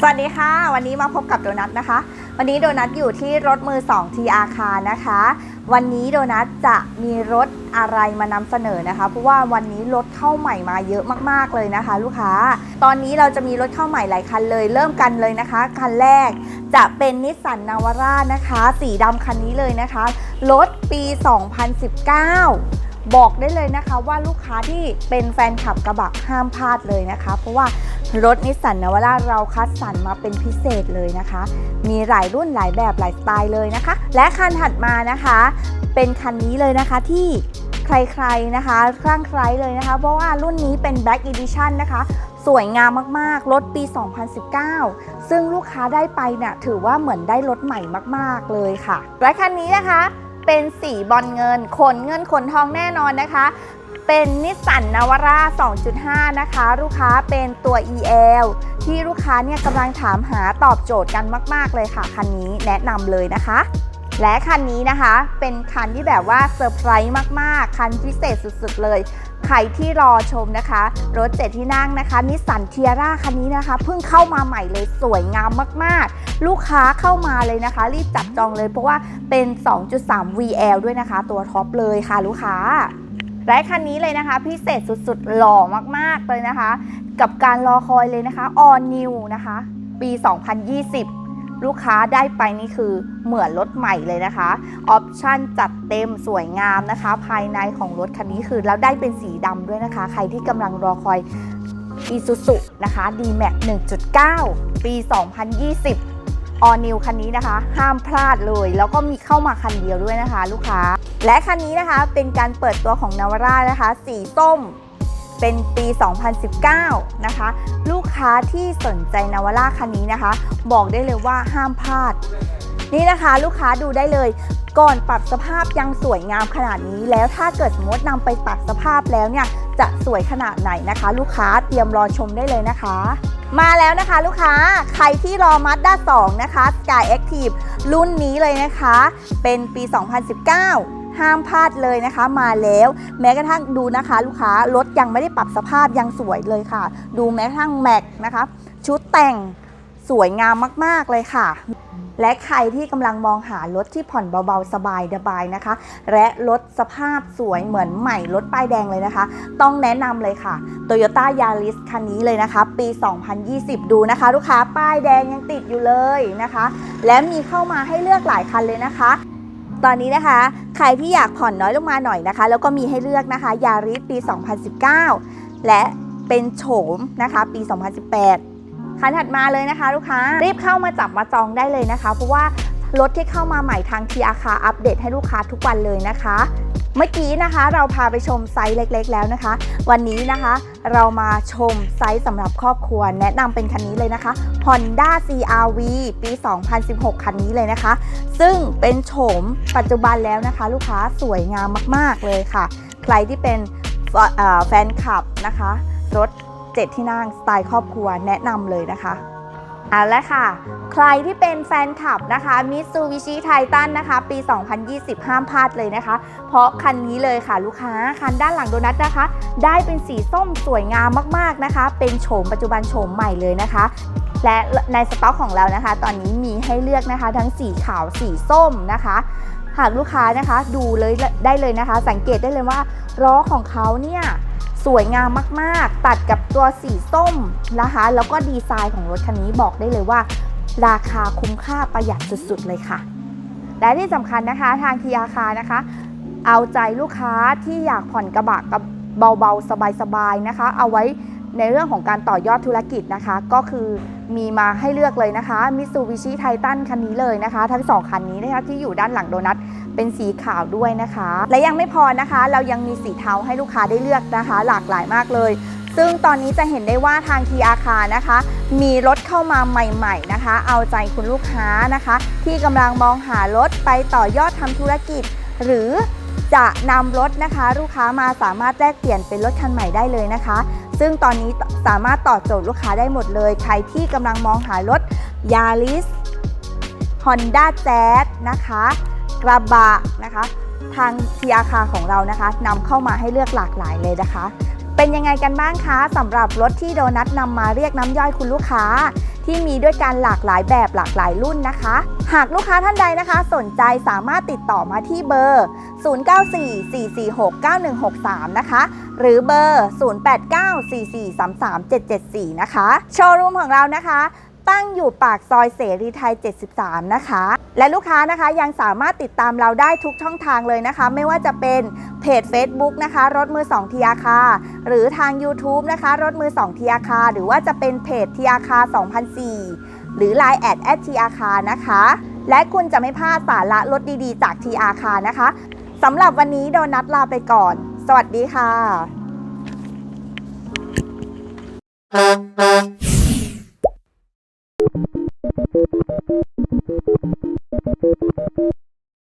สวัสดีค่ะ วันนี้มาพบกับโดนัทนะคะ วันนี้โดนัทอยู่ที่รถมือ2ทีอาคานะคะ วันนี้โดนัทจะมีรถอะไรมานำเสนอนะคะ เพราะว่าวันนี้รถเข้าใหม่มาเยอะมากๆเลยนะคะ ลูกค้า ตอนนี้เราจะมีรถเข้าใหม่หลายคันเลย เริ่มกันเลยนะคะ คันแรกจะเป็นนิสสันนาวาร่านะคะ สีดำคันนี้เลยนะคะ รถปี 2019 บอกได้เลยนะคะว่าลูกค้าที่เป็นแฟนคลับกระบะห้ามพลาดเลยนะคะ เพราะว่ารถนิสสันนาวาร่าเราคัดสรรมาเป็นพิเศษเลยนะคะ มีหลายรุ่นหลายแบบหลายสไตล์เลยนะคะ และคันถัดมานะคะ เป็นคันนี้เลยนะคะที่ใครๆนะคะคลั่งไคล้เลยนะคะ เพราะว่ารุ่นนี้เป็น Black Edition นะคะ สวยงามมากๆ รถปี 2019 ซึ่งลูกค้าได้ไปเนี่ยถือว่าเหมือนได้รถใหม่มากๆเลยค่ะและคันนี้นะคะ เป็นสีบอลเงิน ขนเงินขนทองแน่นอนนะคะ เป็นนิสสันนาวาร่า 2.5 นะคะ ลูกค้าเป็นตัว EL ที่ลูกค้าเนี่ยกำลังถามหาตอบโจทย์กันมาก ๆ เลยค่ะ คันนี้แนะนำเลยนะคะ และคันนี้นะคะ เป็นคันที่แบบว่าเซอร์ไพรส์มาก ๆ คันพิเศษสุด ๆ เลย ใครที่รอชมนะคะ รถเจ็ดที่นั่งนะคะนิสสันเทียร่าคันนี้นะคะ เพิ่งเข้ามาใหม่เลยสวยงามมากๆ ลูกค้าเข้ามาเลยนะคะ รีบจับจองเลยเพราะว่าเป็น 2.3 VL ด้วยนะคะ ตัวท็อปเลยค่ะลูกค้าและคันนี้เลยนะคะ พิเศษสุดๆ หล่อมากๆเลยนะคะ กับการรอคอยเลยนะคะ All New นะคะ ปี 2020 ลูกค้าได้ไปนี่คือเหมือนรถใหม่เลยนะคะออปชั่นจัดเต็มสวยงามนะคะ ภายในของรถคันนี้คือแล้วได้เป็นสีดำด้วยนะคะ ใครที่กำลังรอคอย Isuzu นะคะ D-Max 1.9 ปี 2020 All New คันนี้นะคะ ห้ามพลาดเลย แล้วก็มีเข้ามาคันเดียวด้วยนะคะ ลูกค้า และคันนี้นะคะเป็นการเปิดตัวของนาวาร่านะคะ สีส้มเป็นปี 2019 นะคะ ลูก ค้าที่สนใจนาวาร่าคันนี้นะคะ บอกได้เลยว่าห้ามพลาด นี่นะคะลูกค้าดูได้เลย ก่อนปรับสภาพยังสวยงามขนาดนี้ แล้วถ้าเกิดสมมตินำไปปรับสภาพแล้วเนี่ยจะสวยขนาดไหนนะคะ ลูกค้าเตรียมรอชมได้เลยนะคะ มาแล้วนะคะลูกค้าใครที่รอ Mazda 2นะคะ Sky Active รุ่นนี้เลยนะคะ เป็นปี 2019 ห้ามพลาดเลยนะคะ มาแล้ว แม้กระทั่งดูนะคะ ลูกค้ารถยังไม่ได้ปรับสภาพยังสวยเลยค่ะ ดูแม้กระทั่งแม็กนะคะ ชุดแต่งสวยงามมาก ๆ เลยค่ะ และใครที่กำลังมองหารถที่ผ่อนเบา ๆ สบายสบายนะคะ และรถสภาพสวยเหมือนใหม่รถป้ายแดงเลยนะคะ ต้องแนะนำเลยค่ะ Toyota Yaris คันนี้เลยนะคะ ปี 2020 ดูนะคะ ลูกค้าป้ายแดงยังติดอยู่เลยนะคะ และมีเข้ามาให้เลือกหลายคันเลยนะคะ ตอนนี้นะคะ ใครที่อยากผ่อนน้อยลงมาหน่อยนะคะ แล้วก็มีให้เลือกนะคะยาริสปี 2019 และเป็นโฉมนะคะปี 2018 คันถัดมาเลยนะคะ ลูกค้ารีบเข้ามาจับมาจองได้เลยนะคะ เพราะว่ารถที่เข้ามาใหม่ทางทีอาคาอัปเดตให้ลูกค้าทุกวันเลยนะคะ เมื่อกี้นะคะ เราพาไปชมไซส์เล็กๆ แล้วนะคะ วันนี้นะคะเรามาชมไซส์สำหรับครอบครัว แนะนำเป็นคันนี้เลยนะคะ Honda CRV ปี 2016 คันนี้เลยนะคะ ซึ่งเป็นโฉมปัจจุบันแล้วนะคะ ลูกค้าสวยงามมากๆเลยค่ะ ใครที่เป็นแฟนคลับนะคะ รถ 7 ที่นั่งสไตล์ครอบครัวแนะนำเลยนะคะ เอาละค่ะ ใครที่เป็นแฟนคลับนะคะมิตซูบิชิไทตันนะคะ ปี 2020 ห้ามพลาดเลยนะคะ เพราะคันนี้เลยค่ะลูกค้า คันด้านหลังโดนัทนะคะ ได้เป็นสีส้มสวยงามมากๆนะคะ เป็นโฉมปัจจุบันโฉมใหม่เลยนะคะ และในสต็อกของเรานะคะ ตอนนี้มีให้เลือกนะคะ ทั้งสีขาวสีส้มนะคะ หากลูกค้านะคะดูเลยได้เลยนะคะ สังเกตได้เลยว่าล้อของเขาเนี่ยสวยงามมากๆ ตัดกับตัวสีส้มนะคะ แล้วก็ดีไซน์ของรถคันนี้บอกได้เลยว่า ราคาคุ้มค่าประหยัดสุดๆเลยค่ะ และที่สำคัญนะคะทางทีอาคานะคะ เอาใจลูกค้าที่อยากผ่อนกระบะกับเบาๆ สบายๆนะคะ เอาไว้ ในเรื่องของการต่อยอดธุรกิจนะคะ ก็คือมีมาให้เลือกเลยนะคะ Mitsubishi Titan คันนี้เลยนะคะ ทั้งสองคันนี้นะคะที่อยู่ด้านหลังโดนัทเป็นสีขาวด้วยนะคะ และยังไม่พอนะคะ เรายังมีสีเทาให้ลูกค้าได้เลือกนะคะ หลากหลายมากเลย ซึ่งตอนนี้จะเห็นได้ว่าทางทีอาคานะคะ มีรถเข้ามาใหม่ ๆนะคะ เอาใจคุณลูกค้านะคะ ที่กำลังมองหารถไปต่อยอดทำธุรกิจ หรือจะนำรถนะคะ ลูกค้ามาสามารถแลกเปลี่ยนเป็นรถคันใหม่ได้เลยนะคะ ซึ่งตอนนี้สามารถตอบโจทย์ลูกค้าได้หมดเลย ใครที่กำลังมองหารถยาริส Honda Jazz นะคะ กระบะนะคะ ทางทีอาคาของเรานะคะนำเข้ามาให้เลือกหลากหลายเลยนะคะ เป็นยังไงกันบ้างคะสำหรับรถที่โดนัทนำมาเรียกน้ำย่อยคุณลูกค้า ที่มีด้วยกันหลากหลายแบบหลากหลายรุ่นนะคะ หากลูกค้าท่านใดนะคะ สนใจสามารถติดต่อมาที่เบอร์ 0944469163 นะคะ หรือเบอร์ 0894433774 นะคะ โชว์รูมของเรานะคะ ตั้งอยู่ปากซอยเสรีไทย 73 นะคะ และลูกค้านะคะยังสามารถติดตามเราได้ทุกช่องทางเลยนะคะ ไม่ว่าจะเป็นเพจ Facebook นะคะ รถมือ2ทีอาคาหรือทาง YouTube นะคะ รถมือ2ทีอาคาหรือว่าจะเป็นเพจทีอาคา2004 หรือ Line แอดแอดทีอาคานะคะ และคุณจะไม่พลาดสาระรถดีๆ จากทีอาคานะคะสำหรับวันนี้โดนัทลาไปก่อน สวัสดีค่ะ